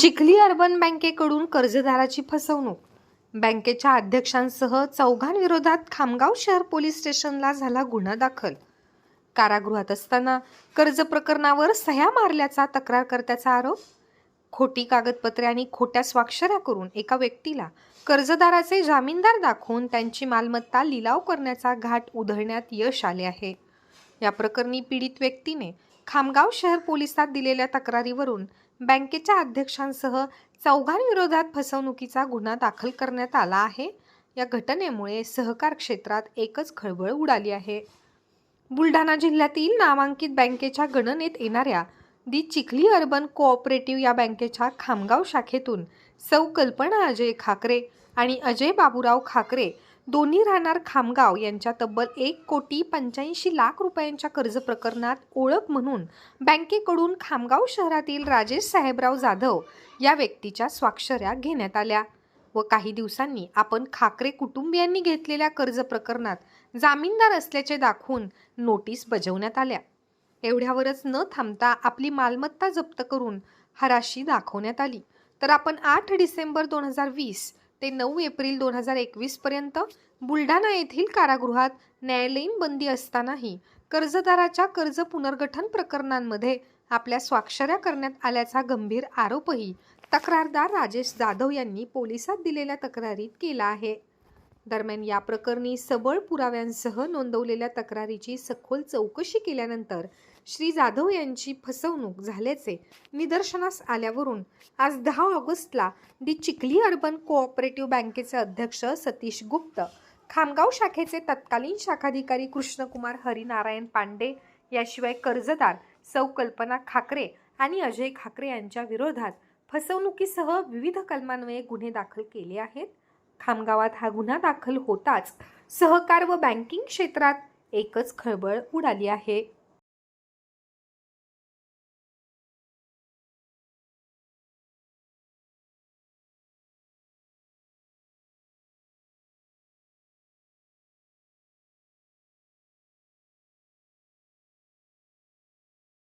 Chikhli urban बँकेकडून कर्जदाराची फसवणूक. बँकेच्या अध्यक्षांसह चौघांविरोधात खामगाव शहर पोलीस स्टेशनला झाला गुन्हा दाखल. कारागृहात असताना कर्ज प्रकरणावर सह्या मारल्याचा तक्रारकर्त्याचा आरोप. खोटी कागदपत्रे आणि खोट्या स्वाक्षऱ्या करून एका व्यक्तीला कर्जदाराचे जामीनदार दाखवून त्यांची मालमत्ता लिलाव करण्याचा घाट उधळण्यात यश आले आहे. या प्रकरणी पीडित व्यक्तीने खामगाव शहर पोलिसात दिलेल्या तक्रारीवरून बँकेच्या अध्यक्षांसह चौघांविरोधात फसवणुकीचा गुन्हा दाखल करण्यात आला आहे. या घटनेमुळे सहकार क्षेत्रात एकच खळबळ उडाली आहे. बुलढाणा जिल्ह्यातील नामांकित बँकेच्या गणनेत येणाऱ्या दी चिखली अर्बन कोऑपरेटिव्ह या बँकेच्या खामगाव शाखेतून सौ कल्पना अजय खाकरे आणि अजय बाबूराव खाकरे दोन्ही राहणार खामगाव यांच्या तब्बल एक कोटी पंच्याऐंशी लाख रुपयांच्या कर्ज प्रकरणात ओळख म्हणून बँकेकडून खामगाव शहरातील राजेश साहेबराव जाधव या व्यक्तीच्या स्वाक्षऱ्या घेण्यात आल्या व काही दिवसांनी आपण खाकरे कुटुंबियांनी घेतलेल्या कर्ज प्रकरणात जामीनदार असल्याचे दाखवून नोटीस बजावण्यात आल्या. एवढ्यावरच न थांबता आपली मालमत्ता जप्त करून हराशी दाखवण्यात आली. तर आपण आठ डिसेंबर दोन हजार वीस ते नऊ एप्रिल दोन हजार एकवीस पर्यंत बुलढाणा येथील कारागृहात न्यायालयीन बंदी असतानाही कर्जदाराच्या कर्ज पुनर्गठन प्रकरणांमध्ये आपल्या स्वाक्षऱ्या करण्यात आल्याचा गंभीर आरोपही तक्रारदार राजेश जाधव यांनी पोलिसात दिलेल्या तक्रारीत केला आहे. दरम्यान या प्रकरणी सबळ पुराव्यांसह नोंदवलेल्या तक्रारीची सखोल चौकशी केल्यानंतर श्री जाधव यांची फसवणूक झाल्याचे निदर्शनास आल्यावरून आज दहा ऑगस्टला दी चिखली अर्बन कोऑपरेटिव्ह बँकेचे अध्यक्ष सतीश गुप्त खामगाव शाखेचे तत्कालीन शाखाधिकारी कृष्णकुमार हरिनारायण पांडे याशिवाय कर्जदार सौ कल्पना खाकरे आणि अजय खाकरे यांच्या विरोधात फसवणुकीसह विविध कलमान्वये गुन्हे दाखल केले आहेत. खामगावात हा गुन्हा दाखल होताच सहकार व बँकिंग क्षेत्रात एकच खळबळ उडाली आहे.